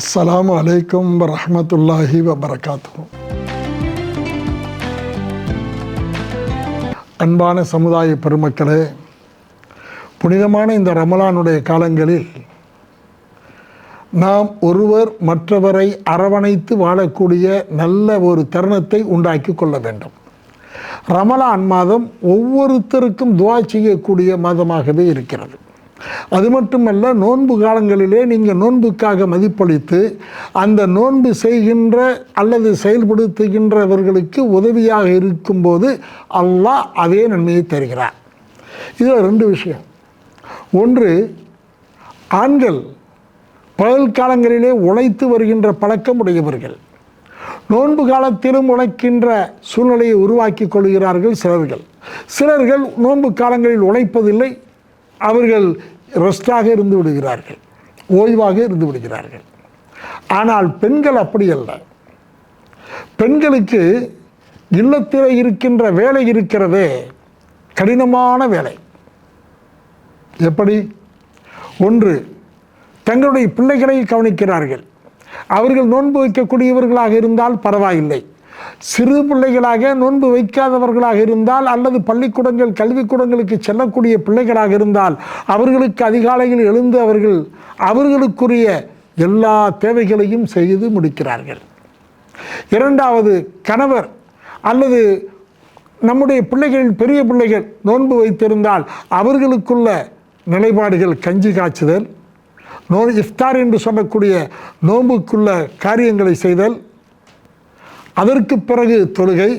அஸ்ஸலாமு அலைக்கும் வரமத்துல்லாஹி வபரகாத்து அன்பான சமுதாய பெருமக்களே புனிதமான இந்த ரமலானுடைய காலங்களில் நாம் ஒருவர் மற்றவரை அரவணைத்து வாழக்கூடிய நல்ல ஒரு தருணத்தை உண்டாக்கி கொள்ள வேண்டும். ரமலான் மாதம் ஒவ்வொருத்தருக்கும் துவா செய்யக்கூடிய மாதமாகவே இருக்கிறது. அது மட்டுமல்ல நோன்பு காலங்களிலே நீங்கள் நோன்புக்காக மதிப்பளித்து அந்த நோன்பு செய்கின்ற அல்லது செயல்படுத்துகின்றவர்களுக்கு உதவியாக இருக்கும்போது அல்லாஹ் அதே நன்மையை தருகிறார். இதில் ரெண்டு விஷயம். ஒன்று ஆண்கள் பகல் காலங்களிலே உழைத்து வருகின்ற பழக்கம் உடையவர்கள். நோன்பு காலத்திலும் உழைக்கின்ற சூழ்நிலையை உருவாக்கி கொள்கிறார்கள் சிலர்கள். சிலர்கள் நோன்பு காலங்களில் உழைப்பதில்லை அவர்கள் ரெஸ்டாக இருந்து விடுகிறார்கள் ஓய்வாக இருந்து விடுகிறார்கள். ஆனால் பெண்கள் அப்படி அல்ல. பெண்களுக்கு இல்லத்தில் இருக்கின்ற வேலை இருக்கிறதே கடினமான வேலை. எப்படி? ஒன்று தங்களுடைய பிள்ளைகளை கவனிக்கிறார்கள். அவர்கள் நோன்பு வைக்கக்கூடியவர்களாக இருந்தால் பரவாயில்லை. சிறு பிள்ளைகளாக நோன்பு வைக்காதவர்களாக இருந்தால் அல்லது பள்ளிக்கூடங்கள் கல்விக்கூடங்களுக்கு செல்லக்கூடிய பிள்ளைகளாக இருந்தால் அவர்களுக்கு அதிகாலையில் எழுந்து அவர்கள் அவர்களுக்குரிய எல்லா தேவைகளையும் செய்து முடிக்கிறார்கள். இரண்டாவது கணவர் அல்லது நம்முடைய பிள்ளைகளின் பெரிய பிள்ளைகள் நோன்பு வைத்திருந்தால் அவர்களுக்குள்ள நிலைப்பாடுகள் கஞ்சி காய்ச்சுதல் நோ இஃப்தார் என்று சொல்லக்கூடிய நோன்புக்குள்ள காரியங்களை செய்தல் அதற்கு பிறகு தொழுகை.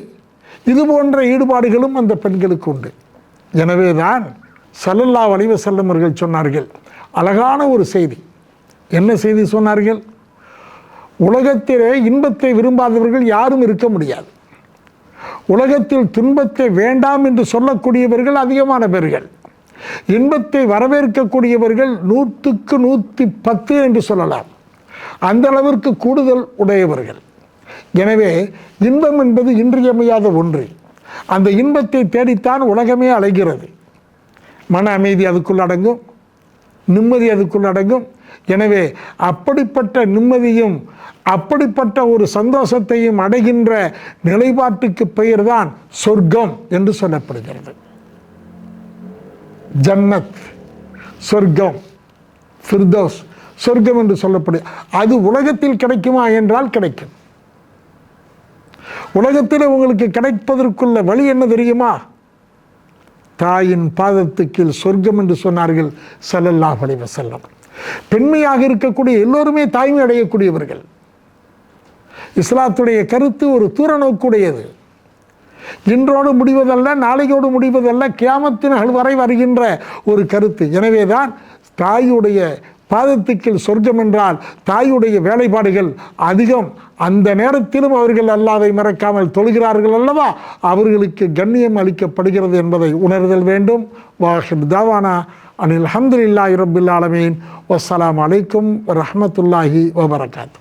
இது போன்ற ஈடுபாடுகளும் அந்த பெண்களுக்கு உண்டு. எனவே தான் சல்லல்லா வலிவ செல்லமர்கள் சொன்னார்கள் அழகான ஒரு செய்தி. என்ன செய்தி சொன்னார்கள்? உலகத்திலே இன்பத்தை விரும்பாதவர்கள் யாரும் இருக்க முடியாது. உலகத்தில் துன்பத்தை வேண்டாம் என்று சொல்லக்கூடியவர்கள் அதிகமான பேர்கள். இன்பத்தை வரவேற்கக்கூடியவர்கள் நூற்றுக்கு நூற்றி பத்து என்று சொல்லலாம். அந்த அளவிற்கு கூடுதல் உடையவர்கள். எனவே இன்பம் என்பது இன்றியமையாத ஒன்று. அந்த இன்பத்தை தேடித்தான் உலகமே அலைகிறது. மன அமைதி அதுக்குள் அடங்கும். நிம்மதி அதுக்குள் அடங்கும். எனவே அப்படிப்பட்ட நிம்மதியும் அப்படிப்பட்ட ஒரு சந்தோஷத்தையும் அடைகின்ற நிலைப்பாட்டுக்கு பெயர்தான் சொர்க்கம் என்று சொல்லப்படுகிறது. ஜன்னத் சொர்க்கம் ஃபிர்தோஸ் சொர்க்கம் என்று சொல்லப்படும் அது உலகத்தில் கிடைக்குமா என்றால் கிடைக்கும். உலகத்தில் உங்களுக்கு கிடைப்பதற்குள்ள வழி என்ன தெரியுமா? தாயின் பாதத்துக்கு சொர்க்கம் என்று சொன்னார்கள் சல்லல்லா வலிவ செல்லம் பெண்மையாக இருக்கக்கூடிய எல்லோருமே தாய்மை அடையக்கூடியவர்கள். இஸ்லாத்துடைய கருத்து ஒரு தூரநோக்குடையது. இன்றோடு முடிவதல்ல நாளையோடு முடிவதல்ல கியாமத்தின் வரை வருகின்ற ஒரு கருத்து. எனவேதான் தாயுடைய பாதத்துக்கில் சொர்க்கம் என்றால் தாயுடைய வேலைப்பாடுகள் அதிகம். அந்த நேரத்திலும் அவர்கள் அல்லாதை மறக்காமல் தொழுகிறார்கள் அல்லவா? அவர்களுக்கு கண்ணியம் அளிக்கப்படுகிறது என்பதை உணர்தல் வேண்டும். வாஹிப் தாவானா. அனில் அஹமதுல்லாஹி ரபில் ஆலமீன். வசலாம் அலைக்கும் ரஹமத்துல்லாஹி வபரகாத்து